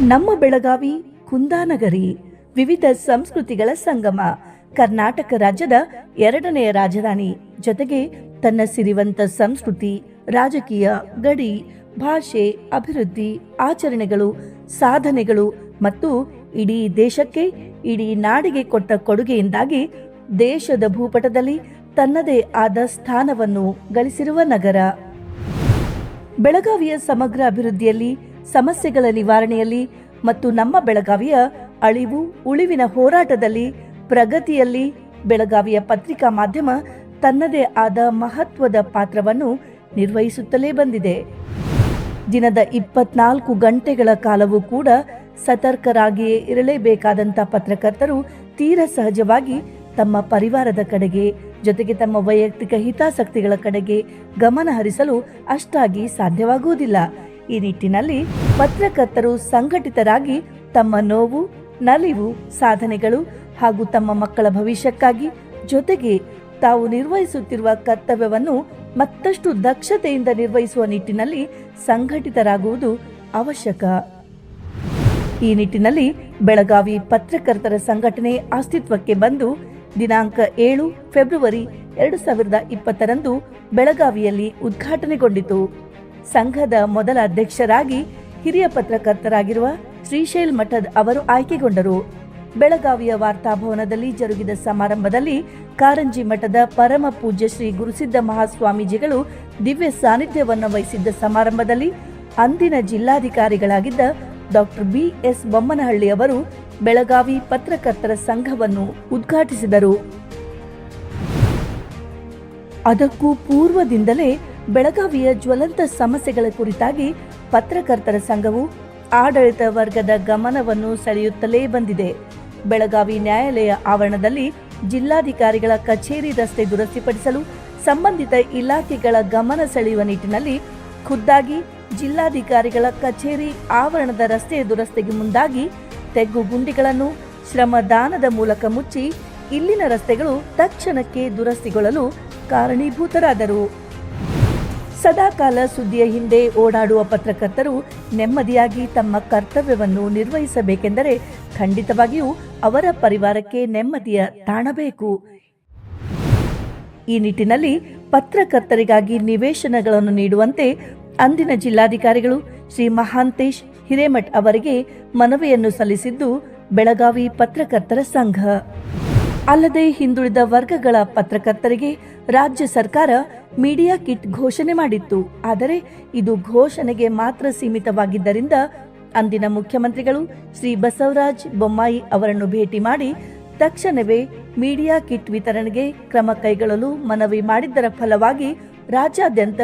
ನಮ್ಮ ಬೆಳಗಾವಿ ಕುಂದಾನಗರಿ ವಿವಿಧ ಸಂಸ್ಕೃತಿಗಳ ಸಂಗಮ. ಕರ್ನಾಟಕ ರಾಜ್ಯದ ಎರಡನೆಯ ರಾಜಧಾನಿ. ಜೊತೆಗೆ ತನ್ನ ಸಿರಿವಂತ ಸಂಸ್ಕೃತಿ, ರಾಜಕೀಯ, ಗಡಿ, ಭಾಷೆ, ಅಭಿವೃದ್ಧಿ, ಆಚರಣೆಗಳು, ಸಾಧನೆಗಳು ಮತ್ತು ಇಡೀ ದೇಶಕ್ಕೆ, ಇಡೀ ನಾಡಿಗೆ ಕೊಟ್ಟ ಕೊಡುಗೆಯಿಂದಾಗಿ ದೇಶದ ಭೂಪಟದಲ್ಲಿ ತನ್ನದೇ ಆದ ಸ್ಥಾನವನ್ನು ಗಳಿಸಿರುವ ನಗರ. ಬೆಳಗಾವಿಯ ಸಮಗ್ರ ಅಭಿವೃದ್ಧಿಯಲ್ಲಿ, ಸಮಸ್ಯೆಗಳ ನಿವಾರಣೆಯಲ್ಲಿ ಮತ್ತು ನಮ್ಮ ಬೆಳಗಾವಿಯ ಅಳಿವು, ಉಳಿವಿನ ಹೋರಾಟದಲ್ಲಿ ಪ್ರಗತಿಯಲ್ಲಿ ಬೆಳಗಾವಿಯ ಪತ್ರಿಕಾ ಮಾಧ್ಯಮ ತನ್ನದೇ ಆದ ಮಹತ್ವದ ಪಾತ್ರವನ್ನು ನಿರ್ವಹಿಸುತ್ತಲೇ ಬಂದಿದೆ. ದಿನದ ಇಪ್ಪತ್ನಾಲ್ಕು ಗಂಟೆಗಳ ಕಾಲವೂ ಕೂಡ ಸತರ್ಕರಾಗಿಯೇ ಇರಲೇಬೇಕಾದಂಥ ಪತ್ರಕರ್ತರು ತೀರ ಸಹಜವಾಗಿ ತಮ್ಮ ಪರಿವಾರದ ಕಡೆಗೆ ಜೊತೆಗೆ ತಮ್ಮ ವೈಯಕ್ತಿಕ ಹಿತಾಸಕ್ತಿಗಳ ಕಡೆಗೆ ಗಮನ ಹರಿಸಲು ಅಷ್ಟಾಗಿ ಸಾಧ್ಯವಾಗುವುದಿಲ್ಲ. ಈ ನಿಟ್ಟಿನಲ್ಲಿ ಪತ್ರಕರ್ತರು ಸಂಘಟಿತರಾಗಿ ತಮ್ಮ ನೋವು, ನಲಿವು, ಸಾಧನೆಗಳು ಹಾಗೂ ತಮ್ಮ ಮಕ್ಕಳ ಭವಿಷ್ಯಕ್ಕಾಗಿ ಜೊತೆಗೆ ತಾವು ನಿರ್ವಹಿಸುತ್ತಿರುವ ಕರ್ತವ್ಯವನ್ನು ಮತ್ತಷ್ಟು ದಕ್ಷತೆಯಿಂದ ನಿರ್ವಹಿಸುವ ನಿಟ್ಟಿನಲ್ಲಿ ಸಂಘಟಿತರಾಗುವುದು ಅವಶ್ಯಕ. ಈ ನಿಟ್ಟಿನಲ್ಲಿ ಬೆಳಗಾವಿ ಪತ್ರಕರ್ತರ ಸಂಘಟನೆ ಅಸ್ತಿತ್ವಕ್ಕೆ ಬಂದು ದಿನಾಂಕ ಏಳು, ಫೆಬ್ರವರಿ ಎರಡು ಸಾವಿರದ ಇಪ್ಪತ್ತರಂದು ಬೆಳಗಾವಿಯಲ್ಲಿ ಉದ್ಘಾಟನೆಗೊಂಡಿತು. ಸಂಘದ ಮೊದಲ ಅಧ್ಯಕ್ಷರಾಗಿ ಹಿರಿಯ ಪತ್ರಕರ್ತರಾಗಿರುವ ಶ್ರೀಶೈಲ್ ಮಠದ್ ಅವರು ಆಯ್ಕೆಗೊಂಡರು. ಬೆಳಗಾವಿಯ ವಾರ್ತಾಭವನದಲ್ಲಿ ಜರುಗಿದ ಸಮಾರಂಭದಲ್ಲಿ ಕಾರಂಜಿ ಮಠದ ಪರಮ ಪೂಜ್ಯ ಶ್ರೀ ಗುರುಸಿದ್ಧ ಮಹಾಸ್ವಾಮೀಜಿಗಳು ದಿವ್ಯ ಸಾನ್ನಿಧ್ಯವನ್ನು ವಹಿಸಿದ್ದ ಸಮಾರಂಭದಲ್ಲಿ ಅಂದಿನ ಜಿಲ್ಲಾಧಿಕಾರಿಗಳಾಗಿದ್ದ ಡಾಕ್ಟರ್ ಬಿ ಎಸ್ ಬೊಮ್ಮನಹಳ್ಳಿ ಅವರು ಬೆಳಗಾವಿ ಪತ್ರಕರ್ತರ ಸಂಘವನ್ನು ಉದ್ಘಾಟಿಸಿದರು. ಅದಕ್ಕೂ ಪೂರ್ವದಿಂದಲೇ ಬೆಳಗಾವಿಯ ಜ್ವಲಂತ ಸಮಸ್ಯೆಗಳ ಕುರಿತಾಗಿ ಪತ್ರಕರ್ತರ ಸಂಘವು ಆಡಳಿತ ವರ್ಗದ ಗಮನವನ್ನು ಸೆಳೆಯುತ್ತಲೇ ಬಂದಿದೆ. ಬೆಳಗಾವಿ ನ್ಯಾಯಾಲಯ ಆವರಣದಲ್ಲಿ ಜಿಲ್ಲಾಧಿಕಾರಿಗಳ ಕಚೇರಿ ರಸ್ತೆ ದುರಸ್ತಿಪಡಿಸಲು ಸಂಬಂಧಿತ ಇಲಾಖೆಗಳ ಗಮನ ಸೆಳೆಯುವ ನಿಟ್ಟಿನಲ್ಲಿ ಖುದ್ದಾಗಿ ಜಿಲ್ಲಾಧಿಕಾರಿಗಳ ಕಚೇರಿ ಆವರಣದ ರಸ್ತೆಯ ದುರಸ್ತಿಗೆ ಮುಂದಾಗಿ ತೆಗ್ಗು ಗುಂಡಿಗಳನ್ನು ಶ್ರಮದಾನದ ಮೂಲಕ ಮುಚ್ಚಿ ಇಲ್ಲಿನ ರಸ್ತೆಗಳು ತಕ್ಷಣಕ್ಕೆ ದುರಸ್ತಿಗೊಳ್ಳಲು ಕಾರಣೀಭೂತರಾದರು. ಸದಾಕಾಲ ಸುದ್ದಿಯ ಹಿಂದೆ ಓಡಾಡುವ ಪತ್ರಕರ್ತರು ನೆಮ್ಮದಿಯಾಗಿ ತಮ್ಮ ಕರ್ತವ್ಯವನ್ನು ನಿರ್ವಹಿಸಬೇಕೆಂದರೆ ಖಂಡಿತವಾಗಿಯೂ ಅವರ ಪರಿವಾರಕ್ಕೆ ನೆಮ್ಮದಿಯ ತಾಣಬೇಕು ಈ ನಿಟ್ಟಿನಲ್ಲಿ ಪತ್ರಕರ್ತರಿಗಾಗಿ ನಿವೇಶನಗಳನ್ನು ನೀಡುವಂತೆ ಅಂದಿನ ಜಿಲ್ಲಾಧಿಕಾರಿಗಳು ಶ್ರೀ ಮಹಾಂತೇಶ್ ಹಿರೇಮಠ್ ಅವರಿಗೆ ಮನವಿಯನ್ನು ಸಲ್ಲಿಸಿದ್ದು ಬೆಳಗಾವಿ ಪತ್ರಕರ್ತರ ಸಂಘ. ಅಲ್ಲದೆ ಹಿಂದುಳಿದ ವರ್ಗಗಳ ಪತ್ರಕರ್ತರಿಗೆ ರಾಜ್ಯ ಸರ್ಕಾರ ಮೀಡಿಯಾ ಕಿಟ್ ಘೋಷಣೆ ಮಾಡಿತ್ತು. ಆದರೆ ಇದು ಘೋಷಣೆಗೆ ಮಾತ್ರ ಸೀಮಿತವಾಗಿದ್ದರಿಂದ ಅಂದಿನ ಮುಖ್ಯಮಂತ್ರಿಗಳು ಶ್ರೀ ಬಸವರಾಜ್ ಬೊಮ್ಮಾಯಿ ಅವರನ್ನು ಭೇಟಿ ಮಾಡಿ ತಕ್ಷಣವೇ ಮೀಡಿಯಾ ಕಿಟ್ ವಿತರಣೆಗೆ ಕ್ರಮ ಕೈಗೊಳ್ಳಲು ಮನವಿ ಮಾಡಿದ್ದರ ಫಲವಾಗಿ ರಾಜ್ಯಾದ್ಯಂತ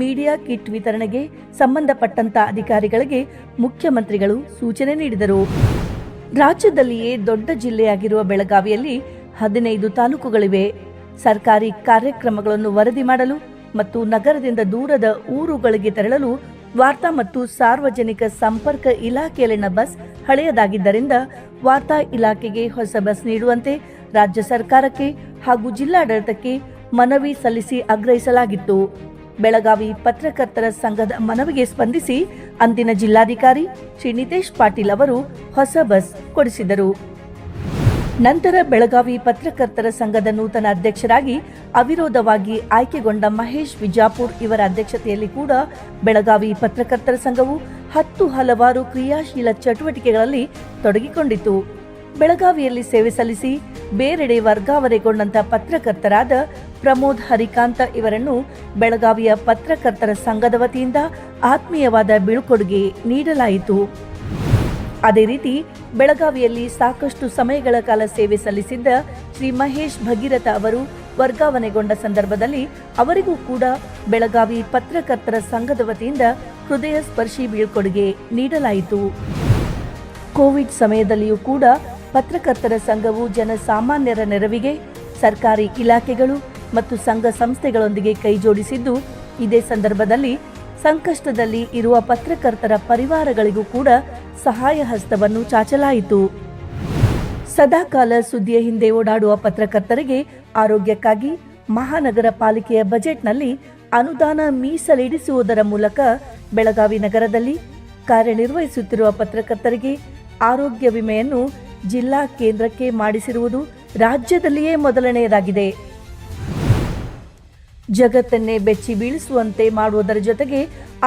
ಮೀಡಿಯಾ ಕಿಟ್ ವಿತರಣೆಗೆ ಸಂಬಂಧಪಟ್ಟಂತ ಅಧಿಕಾರಿಗಳಿಗೆ ಮುಖ್ಯಮಂತ್ರಿಗಳು ಸೂಚನೆ ನೀಡಿದರು. ರಾಜ್ಯದಲ್ಲಿಯೇ ದೊಡ್ಡ ಜಿಲ್ಲೆಯಾಗಿರುವ ಬೆಳಗಾವಿಯಲ್ಲಿ ಹದಿನೈದು ತಾಲೂಕುಗಳಿವೆ. ಸರ್ಕಾರಿ ಕಾರ್ಯಕ್ರಮಗಳನ್ನು ವರದಿ ಮಾಡಲು ಮತ್ತು ನಗರದಿಂದ ದೂರದ ಊರುಗಳಿಗೆ ತೆರಳಲು ವಾರ್ತಾ ಮತ್ತು ಸಾರ್ವಜನಿಕ ಸಂಪರ್ಕ ಇಲಾಖೆಯಲ್ಲಿನ ಬಸ್ ಹಳೆಯದಾಗಿದ್ದರಿಂದ ವಾರ್ತಾ ಇಲಾಖೆಗೆ ಹೊಸ ಬಸ್ ನೀಡುವಂತೆ ರಾಜ್ಯ ಸರ್ಕಾರಕ್ಕೆ ಹಾಗೂ ಜಿಲ್ಲಾಡಳಿತಕ್ಕೆ ಮನವಿ ಸಲ್ಲಿಸಿ ಆಗ್ರಹಿಸಲಾಗಿತ್ತು. ಬೆಳಗಾವಿ ಪತ್ರಕರ್ತರ ಸಂಘದ ಮನವಿಗೆ ಸ್ಪಂದಿಸಿ ಅಂದಿನ ಜಿಲ್ಲಾಧಿಕಾರಿ ಶ್ರೀ ನಿತೇಶ್ ಪಾಟೀಲ್ ಅವರು ಹೊಸ ಬಸ್ ಕೊಡಿಸಿದರು. ನಂತರ ಬೆಳಗಾವಿ ಪತ್ರಕರ್ತರ ಸಂಘದ ನೂತನ ಅಧ್ಯಕ್ಷರಾಗಿ ಅವಿರೋಧವಾಗಿ ಆಯ್ಕೆಗೊಂಡ ಮಹೇಶ್ ವಿಜಾಪುರ್ ಇವರ ಅಧ್ಯಕ್ಷತೆಯಲ್ಲಿ ಕೂಡ ಬೆಳಗಾವಿ ಪತ್ರಕರ್ತರ ಸಂಘವು ಹತ್ತು ಹಲವಾರು ಕ್ರಿಯಾಶೀಲ ಚಟುವಟಿಕೆಗಳಲ್ಲಿ ತೊಡಗಿಕೊಂಡಿತು ಬೆಳಗಾವಿಯಲ್ಲಿ ಸೇವೆ ಸಲ್ಲಿಸಿ ಬೇರೆಡೆ ವರ್ಗಾವಣೆಗೊಂಡಂತಹ ಪತ್ರಕರ್ತರಾದ ಪ್ರಮೋದ್ ಹರಿಕಾಂತ ಇವರನ್ನು ಬೆಳಗಾವಿಯ ಪತ್ರಕರ್ತರ ಸಂಘದ ವತಿಯಿಂದ ಆತ್ಮೀಯವಾದ ಬೀಳ್ಕೊಡುಗೆ ನೀಡಲಾಯಿತು. ಅದೇ ರೀತಿ ಬೆಳಗಾವಿಯಲ್ಲಿ ಸಾಕಷ್ಟು ಸಮಯಗಳ ಕಾಲ ಸೇವೆ ಸಲ್ಲಿಸಿದ್ದ ಶ್ರೀ ಮಹೇಶ್ ಭಗೀರಥ ಅವರು ವರ್ಗಾವಣೆಗೊಂಡ ಸಂದರ್ಭದಲ್ಲಿ ಅವರಿಗೂ ಕೂಡ ಬೆಳಗಾವಿ ಪತ್ರಕರ್ತರ ಸಂಘದ ವತಿಯಿಂದ ಹೃದಯ ಸ್ಪರ್ಶಿ ಬೀಳ್ಕೊಡುಗೆ ನೀಡಲಾಯಿತು. ಕೋವಿಡ್ ಸಮಯದಲ್ಲಿಯೂ ಕೂಡ ಪತ್ರಕರ್ತರ ಸಂಘವು ಜನಸಾಮಾನ್ಯರ ನೆರವಿಗೆ ಸರ್ಕಾರಿ ಇಲಾಖೆಗಳು ಮತ್ತು ಸಂಘ ಸಂಸ್ಥೆಗಳೊಂದಿಗೆ ಕೈಜೋಡಿಸಿದ್ದು, ಇದೇ ಸಂದರ್ಭದಲ್ಲಿ ಸಂಕಷ್ಟದಲ್ಲಿ ಇರುವ ಪತ್ರಕರ್ತರ ಪರಿವಾರಗಳಿಗೂ ಕೂಡ ಸಹಾಯ ಹಸ್ತವನ್ನು ಚಾಚಲಾಯಿತು. ಸದಾಕಾಲ ಸುದ್ದಿಯ ಹಿಂದೆ ಓಡಾಡುವ ಪತ್ರಕರ್ತರಿಗೆ ಆರೋಗ್ಯಕ್ಕಾಗಿ ಮಹಾನಗರ ಪಾಲಿಕೆಯ ಬಜೆಟ್ನಲ್ಲಿ ಅನುದಾನ ಮೀಸಲಿಡಿಸುವುದರ ಮೂಲಕ ಬೆಳಗಾವಿ ನಗರದಲ್ಲಿ ಕಾರ್ಯನಿರ್ವಹಿಸುತ್ತಿರುವ ಪತ್ರಕರ್ತರಿಗೆ ಆರೋಗ್ಯ ವಿಮೆಯನ್ನು ಜಿಲ್ಲಾ ಕೇಂದ್ರಕ್ಕೆ ಮಾಡಿಸಿರುವುದು ರಾಜ್ಯದಲ್ಲಿಯೇ ಮೊದಲನೆಯದಾಗಿದೆ. ಜಗತ್ತನ್ನೇ ಬೆಚ್ಚಿ ಬೀಳಿಸುವಂತೆ ಮಾಡುವುದರ ಜೊತೆಗೆ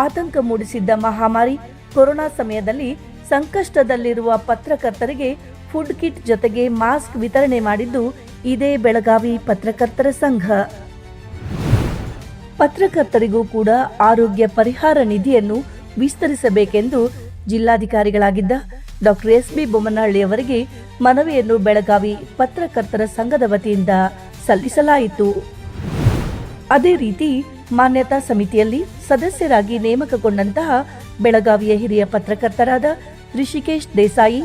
ಆತಂಕ ಮೂಡಿಸಿದ್ದ ಮಹಾಮಾರಿ ಕೊರೋನಾ ಸಮಯದಲ್ಲಿ ಸಂಕಷ್ಟದಲ್ಲಿರುವ ಪತ್ರಕರ್ತರಿಗೆ ಫುಡ್ ಕಿಟ್ ಜೊತೆಗೆ ಮಾಸ್ಕ್ ವಿತರಣೆ ಮಾಡಿದ್ದು ಇದೇ ಬೆಳಗಾವಿ ಪತ್ರಕರ್ತರ ಸಂಘ. ಪತ್ರಕರ್ತರಿಗೂ ಕೂಡ ಆರೋಗ್ಯ ಪರಿಹಾರ ನಿಧಿಯನ್ನು ವಿಸ್ತರಿಸಬೇಕೆಂದು ಜಿಲ್ಲಾಧಿಕಾರಿಗಳಾಗಿದ್ದ ಡಾಕ್ಟರ್ ಎಸ್ ಬಿ ಬೊಮ್ಮನಹಳ್ಳಿ ಅವರಿಗೆ ಮನವಿಯನ್ನು ಬೆಳಗಾವಿ ಪತ್ರಕರ್ತರ ಸಂಘದ ವತಿಯಿಂದ ಸಲ್ಲಿಸಲಾಯಿತು. ಅದೇ ರೀತಿ ಮಾನ್ಯತಾ ಸಮಿತಿಯಲ್ಲಿ ಸದಸ್ಯರಾಗಿ ನೇಮಕಗೊಂಡಂತಹ ಬೆಳಗಾವಿಯ ಹಿರಿಯ ಪತ್ರಕರ್ತರಾದ ಋಷಿಕೇಶ್ ದೇಸಾಯಿ,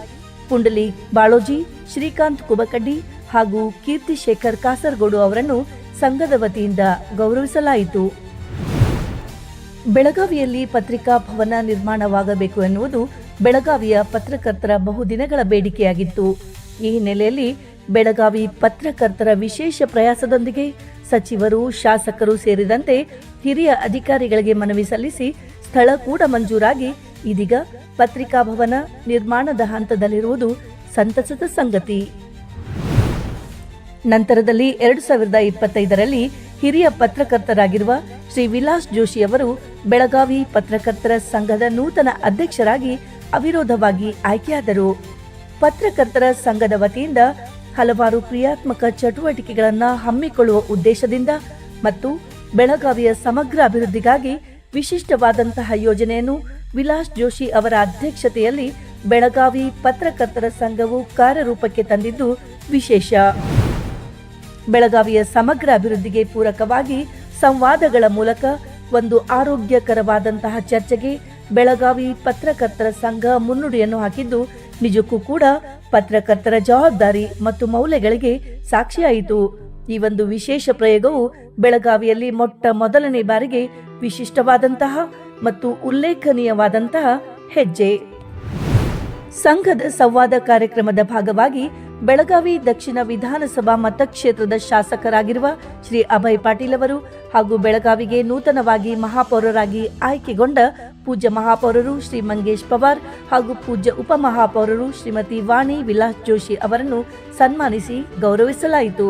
ಪುಂಡಲಿ ಬಾಳೋಜಿ, ಶ್ರೀಕಾಂತ್ ಕುಬಕಡ್ಡಿ ಹಾಗೂ ಕೀರ್ತಿಶೇಖರ್ ಕಾಸರಗೋಡು ಅವರನ್ನು ಸಂಘದ ವತಿಯಿಂದ ಗೌರವಿಸಲಾಯಿತು. ಬೆಳಗಾವಿಯಲ್ಲಿ ಪತ್ರಿಕಾ ಭವನ ನಿರ್ಮಾಣವಾಗಬೇಕು ಎನ್ನುವುದು ಬೆಳಗಾವಿಯ ಪತ್ರಕರ್ತರ ಬಹುದಿನಗಳ ಬೇಡಿಕೆಯಾಗಿತ್ತು. ಈ ಹಿನ್ನೆಲೆಯಲ್ಲಿ ಬೆಳಗಾವಿ ಪತ್ರಕರ್ತರ ವಿಶೇಷ ಪ್ರಯಾಸದೊಂದಿಗೆ ಸಚಿವರು, ಶಾಸಕರು ಸೇರಿದಂತೆ ಹಿರಿಯ ಅಧಿಕಾರಿಗಳಿಗೆ ಮನವಿ ಸಲ್ಲಿಸಿ ಸ್ಥಳ ಕೂಡ ಮಂಜೂರಾಗಿ. ಇದೀಗ ಪತ್ರಿಕಾ ಭವನ ನಿರ್ಮಾಣದ ಹಂತದಲ್ಲಿರುವುದು ಸಂತಸದ ಸಂಗತಿ. ನಂತರದಲ್ಲಿ ಎರಡು ಸಾವಿರದ ಇಪ್ಪತ್ತೈದರಲ್ಲಿ ಹಿರಿಯ ಪತ್ರಕರ್ತರಾಗಿರುವ ಶ್ರೀ ವಿಲಾಸ್ ಜೋಶಿ ಅವರು ಬೆಳಗಾವಿ ಪತ್ರಕರ್ತರ ಸಂಘದ ನೂತನ ಅಧ್ಯಕ್ಷರಾಗಿ ಅವಿರೋಧವಾಗಿ ಆಯ್ಕೆಯಾದರು. ಪತ್ರಕರ್ತರ ಸಂಘದ ವತಿಯಿಂದ ಹಲವಾರು ಕ್ರಿಯಾತ್ಮಕ ಚಟುವಟಿಕೆಗಳನ್ನು ಹಮ್ಮಿಕೊಳ್ಳುವ ಉದ್ದೇಶದಿಂದ ಮತ್ತು ಬೆಳಗಾವಿಯ ಸಮಗ್ರ ಅಭಿವೃದ್ಧಿಗಾಗಿ ವಿಶಿಷ್ಟವಾದಂತಹ ಯೋಜನೆಯನ್ನು ವಿಲಾಸ್ ಜೋಶಿ ಅವರ ಅಧ್ಯಕ್ಷತೆಯಲ್ಲಿ ಬೆಳಗಾವಿ ಪತ್ರಕರ್ತರ ಸಂಘವು ಕಾರ್ಯರೂಪಕ್ಕೆ ತಂದಿದ್ದು ವಿಶೇಷ. ಬೆಳಗಾವಿಯ ಸಮಗ್ರ ಅಭಿವೃದ್ಧಿಗೆ ಪೂರಕವಾಗಿ ಸಂವಾದಗಳ ಮೂಲಕ ಒಂದು ಆರೋಗ್ಯಕರವಾದಂತಹ ಚರ್ಚೆಗೆ ಬೆಳಗಾವಿ ಪತ್ರಕರ್ತರ ಸಂಘ ಮುನ್ನುಡಿಯನ್ನು ಹಾಕಿದ್ದು ನಿಜಕ್ಕೂ ಕೂಡ ಪತ್ರಕರ್ತರ ಜವಾಬ್ದಾರಿ ಮತ್ತು ಮೌಲ್ಯಗಳಿಗೆ ಸಾಕ್ಷಿಯಾಯಿತು. ಈ ಒಂದು ವಿಶೇಷ ಪ್ರಯೋಗವು ಬೆಳಗಾವಿಯಲ್ಲಿ ಮೊಟ್ಟ ಮೊದಲನೇ ಬಾರಿಗೆ ವಿಶಿಷ್ಟವಾದಂತಹ ಮತ್ತು ಉಲ್ಲೇಖನೀಯವಾದಂತಹ ಹೆಜ್ಜೆ. ಸಂಘದ ಸಂವಾದ ಕಾರ್ಯಕ್ರಮದ ಭಾಗವಾಗಿ ಬೆಳಗಾವಿ ದಕ್ಷಿಣ ವಿಧಾನಸಭಾ ಮತಕ್ಷೇತ್ರದ ಶಾಸಕರಾಗಿರುವ ಶ್ರೀ ಅಭಯ್ ಪಾಟೀಲ್ ಅವರು ಹಾಗೂ ಬೆಳಗಾವಿಗೆ ನೂತನವಾಗಿ ಮಹಾಪೌರರಾಗಿ ಆಯ್ಕೆಗೊಂಡ ಪೂಜ್ಯ ಮಹಾಪೌರರು ಶ್ರೀ ಮಂಗೇಶ್ ಪವಾರ್ ಹಾಗೂ ಪೂಜ್ಯ ಉಪಮಹಾಪೌರರು ಶ್ರೀಮತಿ ವಾಣಿ ವಿಲಾಸ್ ಜೋಶಿ ಅವರನ್ನು ಸನ್ಮಾನಿಸಿ ಗೌರವಿಸಲಾಯಿತು.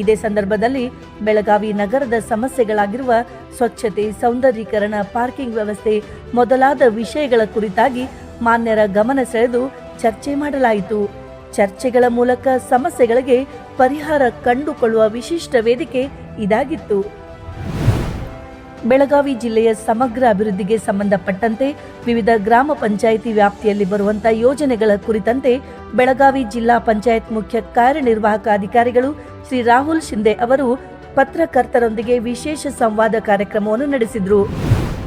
ಇದೇ ಸಂದರ್ಭದಲ್ಲಿ ಬೆಳಗಾವಿ ನಗರದ ಸಮಸ್ಯೆಗಳಾಗಿರುವ ಸ್ವಚ್ಛತೆ, ಸೌಂದರ್ಯೀಕರಣ, ಪಾರ್ಕಿಂಗ್ ವ್ಯವಸ್ಥೆ ಮೊದಲಾದ ವಿಷಯಗಳ ಕುರಿತಾಗಿ ಮಾನ್ಯರ ಗಮನ ಸೆಳೆದು ಚರ್ಚೆ ಮಾಡಲಾಯಿತು. ಚರ್ಚೆಗಳ ಮೂಲಕ ಸಮಸ್ಯೆಗಳಿಗೆ ಪರಿಹಾರ ಕಂಡುಕೊಳ್ಳುವ ವಿಶಿಷ್ಟ ವೇದಿಕೆ ಇದಾಗಿತ್ತು. ಬೆಳಗಾವಿ ಜಿಲ್ಲೆಯ ಸಮಗ್ರ ಅಭಿವೃದ್ಧಿಗೆ ಸಂಬಂಧಪಟ್ಟಂತೆ ವಿವಿಧ ಗ್ರಾಮ ಪಂಚಾಯಿತಿ ವ್ಯಾಪ್ತಿಯಲ್ಲಿ ಬರುವಂತಹ ಯೋಜನೆಗಳ ಕುರಿತಂತೆ ಬೆಳಗಾವಿ ಜಿಲ್ಲಾ ಪಂಚಾಯತ್ ಮುಖ್ಯ ಕಾರ್ಯನಿರ್ವಾಹಕ ಅಧಿಕಾರಿಗಳು ಶ್ರೀ ರಾಹುಲ್ ಶಿಂದೆ ಅವರು ಪತ್ರಕರ್ತರೊಂದಿಗೆ ವಿಶೇಷ ಸಂವಾದ ಕಾರ್ಯಕ್ರಮವನ್ನು ನಡೆಸಿದರು.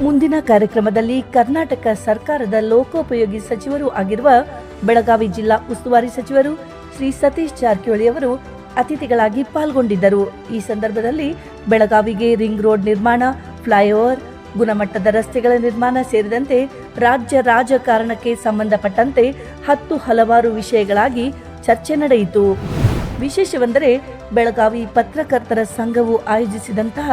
ಮುಂದಿನ ಕಾರ್ಯಕ್ರಮದಲ್ಲಿ ಕರ್ನಾಟಕ ಸರ್ಕಾರದ ಲೋಕೋಪಯೋಗಿ ಸಚಿವರು ಆಗಿರುವ ಬೆಳಗಾವಿ ಜಿಲ್ಲಾ ಉಸ್ತುವಾರಿ ಸಚಿವರು ಶ್ರೀ ಸತೀಶ್ ಜಾರಕಿಹೊಳಿ ಅವರು ಅತಿಥಿಗಳಾಗಿ ಪಾಲ್ಗೊಂಡಿದ್ದರು. ಈ ಸಂದರ್ಭದಲ್ಲಿ ಬೆಳಗಾವಿಗೆ ರಿಂಗ್ ರೋಡ್ ನಿರ್ಮಾಣ ಫ್ಲೈಓವರ್, ಗುಣಮಟ್ಟದ ರಸ್ತೆಗಳ ನಿರ್ಮಾಣ ಸೇರಿದಂತೆ ರಾಜ್ಯ ರಾಜಕಾರಣಕ್ಕೆ ಸಂಬಂಧಪಟ್ಟಂತೆ ಹತ್ತು ಹಲವಾರು ವಿಷಯಗಳಾಗಿ ಚರ್ಚೆ ನಡೆಯಿತು. ವಿಶೇಷವೆಂದರೆ ಬೆಳಗಾವಿ ಪತ್ರಕರ್ತರ ಸಂಘವು ಆಯೋಜಿಸಿದಂತಹ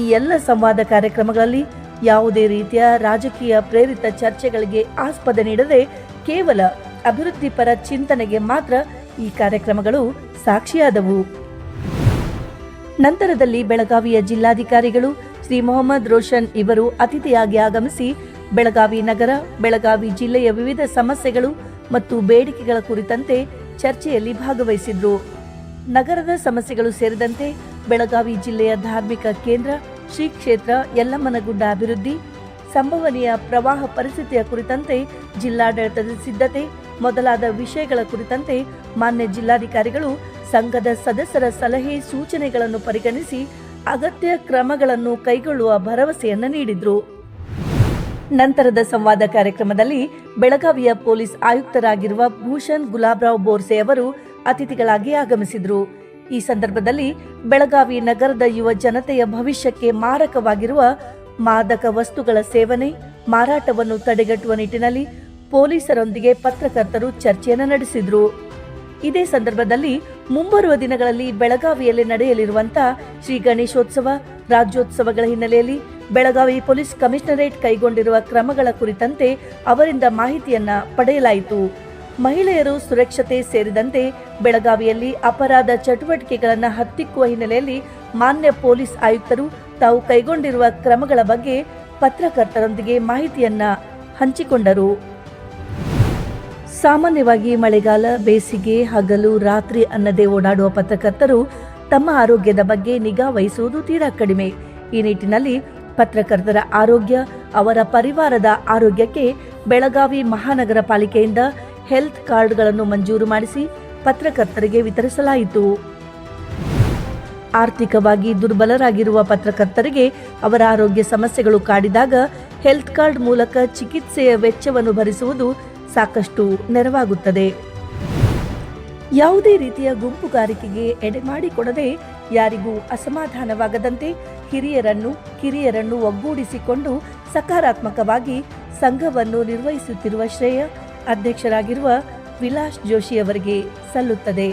ಈ ಎಲ್ಲ ಸಂವಾದ ಕಾರ್ಯಕ್ರಮಗಳಲ್ಲಿ ಯಾವುದೇ ರೀತಿಯ ರಾಜಕೀಯ ಪ್ರೇರಿತ ಚರ್ಚೆಗಳಿಗೆ ಆಸ್ಪದ ನೀಡದೆ ಕೇವಲ ಅಭಿವೃದ್ಧಿಪರ ಚಿಂತನೆಗೆ ಮಾತ್ರ ಈ ಕಾರ್ಯಕ್ರಮಗಳು ಸಾಕ್ಷಿಯಾದವು. ನಂತರದಲ್ಲಿ ಬೆಳಗಾವಿಯ ಜಿಲ್ಲಾಧಿಕಾರಿಗಳು ಶ್ರೀ ಮೊಹಮ್ಮದ್ ರೋಷನ್ ಇವರು ಅತಿಥಿಯಾಗಿ ಆಗಮಿಸಿ ಬೆಳಗಾವಿ ನಗರ, ಬೆಳಗಾವಿ ಜಿಲ್ಲೆಯ ವಿವಿಧ ಸಮಸ್ಯೆಗಳು ಮತ್ತು ಬೇಡಿಕೆಗಳ ಕುರಿತಂತೆ ಚರ್ಚೆಯಲ್ಲಿ ಭಾಗವಹಿಸಿದ್ರು. ನಗರದ ಸಮಸ್ಯೆಗಳು ಸೇರಿದಂತೆ ಬೆಳಗಾವಿ ಜಿಲ್ಲೆಯ ಧಾರ್ಮಿಕ ಕೇಂದ್ರ, ಶ್ರೀ ಕ್ಷೇತ್ರ ಯಲ್ಲಮ್ಮನಗುಡ್ಡ ಅಭಿವೃದ್ಧಿ, ಸಂಭವನೀಯ ಪ್ರವಾಹ ಪರಿಸ್ಥಿತಿಯ ಕುರಿತಂತೆ ಜಿಲ್ಲಾಡಳಿತದ ಸಿದ್ಧತೆ ಮೊದಲಾದ ವಿಷಯಗಳ ಕುರಿತಂತೆ ಮಾನ್ಯ ಜಿಲ್ಲಾಧಿಕಾರಿಗಳು ಸಂಘದ ಸದಸ್ಯರ ಸಲಹೆ ಸೂಚನೆಗಳನ್ನು ಪರಿಗಣಿಸಿ ಅಗತ್ಯ ಕ್ರಮಗಳನ್ನು ಕೈಗೊಳ್ಳುವ ಭರವಸೆಯನ್ನು ನೀಡಿದ್ರು. ನಂತರದ ಸಂವಾದ ಕಾರ್ಯಕ್ರಮದಲ್ಲಿ ಬೆಳಗಾವಿಯ ಪೊಲೀಸ್ ಆಯುಕ್ತರಾಗಿರುವ ಭೂಷಣ್ ಗುಲಾಬ್ರಾವ್ ಬೋರ್ಸೆ ಅವರು ಅತಿಥಿಗಳಾಗಿ ಆಗಮಿಸಿದ್ರು. ಈ ಸಂದರ್ಭದಲ್ಲಿ ಬೆಳಗಾವಿ ನಗರದ ಯುವ ಜನತೆಯ ಭವಿಷ್ಯಕ್ಕೆ ಮಾರಕವಾಗಿರುವ ಮಾದಕ ವಸ್ತುಗಳ ಸೇವನೆ, ಮಾರಾಟವನ್ನು ತಡೆಗಟ್ಟುವ ನಿಟ್ಟಿನಲ್ಲಿ ಪೊಲೀಸರೊಂದಿಗೆ ಪತ್ರಕರ್ತರು ಚರ್ಚೆಯನ್ನು ನಡೆಸಿದ್ರು. ಇದೇ ಸಂದರ್ಭದಲ್ಲಿ ಮುಂಬರುವ ದಿನಗಳಲ್ಲಿ ಬೆಳಗಾವಿಯಲ್ಲಿ ನಡೆಯಲಿರುವಂತಹ ಶ್ರೀ ಗಣೇಶೋತ್ಸವ, ರಾಜ್ಯೋತ್ಸವಗಳ ಹಿನ್ನೆಲೆಯಲ್ಲಿ ಬೆಳಗಾವಿ ಪೊಲೀಸ್ ಕಮಿಷನರೇಟ್ ಕೈಗೊಂಡಿರುವ ಕ್ರಮಗಳ ಕುರಿತಂತೆ ಅವರಿಂದ ಮಾಹಿತಿಯನ್ನ ಪಡೆಯಲಾಯಿತು. ಮಹಿಳೆಯರು ಸುರಕ್ಷತೆ ಸೇರಿದಂತೆ ಬೆಳಗಾವಿಯಲ್ಲಿ ಅಪರಾಧ ಚಟುವಟಿಕೆಗಳನ್ನು ಹತ್ತಿಕ್ಕುವ ಹಿನ್ನೆಲೆಯಲ್ಲಿ ಮಾನ್ಯ ಪೊಲೀಸ್ ಆಯುಕ್ತರು ತಾವು ಕೈಗೊಂಡಿರುವ ಕ್ರಮಗಳ ಬಗ್ಗೆ ಪತ್ರಕರ್ತರೊಂದಿಗೆ ಮಾಹಿತಿಯನ್ನ ಹಂಚಿಕೊಂಡರು. ಸಾಮಾನ್ಯವಾಗಿ ಮಳೆಗಾಲ, ಬೇಸಿಗೆ, ಹಗಲು, ರಾತ್ರಿ ಅನ್ನದೇ ಓಡಾಡುವ ಪತ್ರಕರ್ತರು ತಮ್ಮ ಆರೋಗ್ಯದ ಬಗ್ಗೆ ನಿಗಾ ವಹಿಸುವುದು ತೀರಾ ಕಡಿಮೆ. ಈ ನಿಟ್ಟಿನಲ್ಲಿ ಪತ್ರಕರ್ತರ ಆರೋಗ್ಯ, ಅವರ ಪರಿವಾರದ ಆರೋಗ್ಯಕ್ಕೆ ಬೆಳಗಾವಿ ಮಹಾನಗರ ಪಾಲಿಕೆಯಿಂದ ಹೆಲ್ತ್ ಕಾರ್ಡ್ಗಳನ್ನು ಮಂಜೂರು ಮಾಡಿಸಿ ಪತ್ರಕರ್ತರಿಗೆ ವಿತರಿಸಲಾಯಿತು. ಆರ್ಥಿಕವಾಗಿ ದುರ್ಬಲರಾಗಿರುವ ಪತ್ರಕರ್ತರಿಗೆ ಅವರ ಆರೋಗ್ಯ ಸಮಸ್ಯೆಗಳು ಕಾಡಿದಾಗ ಹೆಲ್ತ್ ಕಾರ್ಡ್ ಮೂಲಕ ಚಿಕಿತ್ಸೆಯ ವೆಚ್ಚವನ್ನು ಭರಿಸುವುದು ಸಾಕಷ್ಟು ನೆರವಾಗುತ್ತದೆ. ಯಾವುದೇ ರೀತಿಯ ಗುಂಪುಗಾರಿಕೆಗೆ ಎಡೆಮಾಡಿಕೊಡದೆ ಯಾರಿಗೂ ಅಸಮಾಧಾನವಾಗದಂತೆ ಹಿರಿಯರನ್ನು ಕಿರಿಯರನ್ನು ಒಗ್ಗೂಡಿಸಿಕೊಂಡು ಸಕಾರಾತ್ಮಕವಾಗಿ ಸಂಘವನ್ನು ನಿರ್ವಹಿಸುತ್ತಿರುವ ಶ್ರೇಯ ಅಧ್ಯಕ್ಷರಾಗಿರುವ ವಿಲಾಸ್ ಜೋಶಿ ಅವರಿಗೆ ಸಲ್ಲುತ್ತದೆ.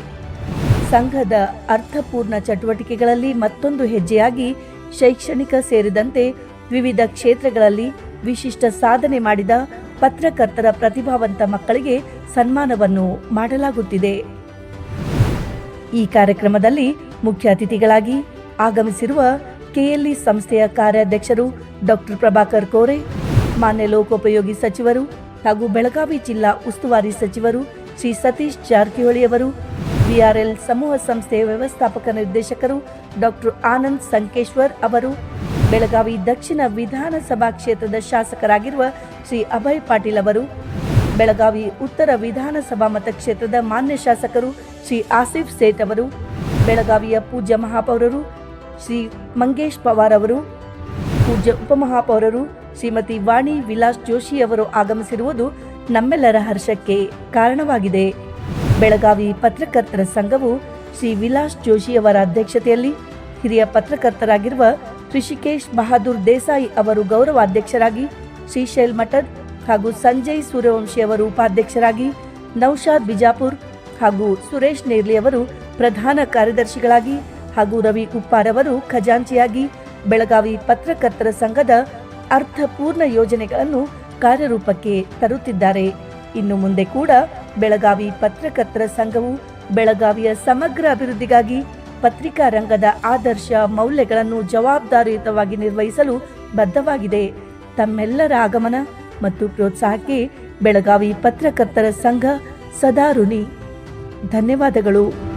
ಸಂಘದ ಅರ್ಥಪೂರ್ಣ ಚಟುವಟಿಕೆಗಳಲ್ಲಿ ಮತ್ತೊಂದು ಹೆಜ್ಜೆಯಾಗಿ ಶೈಕ್ಷಣಿಕ ಸೇರಿದಂತೆ ವಿವಿಧ ಕ್ಷೇತ್ರಗಳಲ್ಲಿ ವಿಶಿಷ್ಟ ಸಾಧನೆ ಮಾಡಿದ ಪತ್ರಕರ್ತರ ಪ್ರತಿಭಾವಂತ ಮಕ್ಕಳಿಗೆ ಸನ್ಮಾನವನ್ನು ಮಾಡಲಾಗುತ್ತಿದೆ. ಈ ಕಾರ್ಯಕ್ರಮದಲ್ಲಿ ಮುಖ್ಯ ಅತಿಥಿಗಳಾಗಿ ಆಗಮಿಸಿರುವ ಕೆಎಲ್ಇ ಸಂಸ್ಥೆಯ ಕಾರ್ಯಾಧ್ಯಕ್ಷರು ಡಾಕ್ಟರ್ ಪ್ರಭಾಕರ್ ಕೋರೆ, ಮಾನ್ಯ ಲೋಕೋಪಯೋಗಿ ಸಚಿವರು ಹಾಗೂ ಬೆಳಗಾವಿ ಜಿಲ್ಲಾ ಉಸ್ತುವಾರಿ ಸಚಿವರು ಶ್ರೀ ಸತೀಶ್ ಜಾರಕಿಹೊಳಿ ಅವರು ಬಿಆರ್ಎಲ್ ಸಮೂಹ ಸಂಸ್ಥೆಯ ವ್ಯವಸ್ಥಾಪಕ ನಿರ್ದೇಶಕರು ಡಾಕ್ಟರ್ ಆನಂದ್ ಸಂಕೇಶ್ವರ್ ಅವರು ಬೆಳಗಾವಿ ದಕ್ಷಿಣ ವಿಧಾನಸಭಾ ಕ್ಷೇತ್ರದ ಶಾಸಕರಾಗಿರುವ ಶ್ರೀ ಅಭಯ್ ಪಾಟೀಲ್ ಅವರು, ಬೆಳಗಾವಿ ಉತ್ತರ ವಿಧಾನಸಭಾ ಮತಕ್ಷೇತ್ರದ ಮಾನ್ಯ ಶಾಸಕರು ಶ್ರೀ ಆಸಿಫ್ ಸೇಠ್ ಅವರು, ಬೆಳಗಾವಿಯ ಪೂಜ್ಯ ಮಹಾಪೌರರು ಶ್ರೀ ಮಂಗೇಶ್ ಪವಾರ್ ಅವರು, ಪೂಜ್ಯ ಉಪಮಹಾಪೌರರು ಶ್ರೀಮತಿ ವಾಣಿ ವಿಲಾಸ್ ಜೋಶಿ ಅವರು ಆಗಮಿಸಿರುವುದು ನಮ್ಮೆಲ್ಲರ ಹರ್ಷಕ್ಕೆ ಕಾರಣವಾಗಿದೆ. ಬೆಳಗಾವಿ ಪತ್ರಕರ್ತರ ಸಂಘವು ಶ್ರೀ ವಿಲಾಸ್ ಜೋಶಿ ಅವರ ಅಧ್ಯಕ್ಷತೆಯಲ್ಲಿ ಹಿರಿಯ ಪತ್ರಕರ್ತರಾಗಿರುವ ಋಷಿಕೇಶ್ ಬಹಾದೂರ್ ದೇಸಾಯಿ ಅವರು ಗೌರವಾಧ್ಯಕ್ಷರಾಗಿ, ಶ್ರೀಶೈಲ್ ಮಠದ್ ಹಾಗೂ ಸಂಜಯ್ ಸೂರ್ಯವಂಶಿ ಅವರು ಉಪಾಧ್ಯಕ್ಷರಾಗಿ, ನೌಶಾದ್ ಬಿಜಾಪುರ್ ಹಾಗೂ ಸುರೇಶ್ ನೇರ್ಲಿ ಅವರು ಪ್ರಧಾನ ಕಾರ್ಯದರ್ಶಿಗಳಾಗಿ ಹಾಗೂ ರವಿ ಉಪ್ಪಾರ್ ಅವರು ಖಜಾಂಚಿಯಾಗಿ, ಬೆಳಗಾವಿ ಪತ್ರಕರ್ತರ ಸಂಘದ ಅರ್ಥಪೂರ್ಣ ಯೋಜನೆಗಳನ್ನು ಕಾರ್ಯರೂಪಕ್ಕೆ ತರುತ್ತಿದ್ದಾರೆ. ಇನ್ನು ಮುಂದೆ ಕೂಡ ಬೆಳಗಾವಿ ಪತ್ರಕರ್ತರ ಸಂಘವು ಬೆಳಗಾವಿಯ ಸಮಗ್ರ ಅಭಿವೃದ್ಧಿಗಾಗಿ ಪತ್ರಿಕಾ ರಂಗದ ಆದರ್ಶ ಮೌಲ್ಯಗಳನ್ನು ಜವಾಬ್ದಾರಿಯುತವಾಗಿ ನಿರ್ವಹಿಸಲು ಬದ್ಧವಾಗಿದೆ. ತಮ್ಮೆಲ್ಲರ ಆಗಮನ ಮತ್ತು ಪ್ರೋತ್ಸಾಹಕ್ಕೆ ಬೆಳಗಾವಿ ಪತ್ರಕರ್ತರ ಸಂಘ ಸದಾ ಋಣಿ. ಧನ್ಯವಾದಗಳು.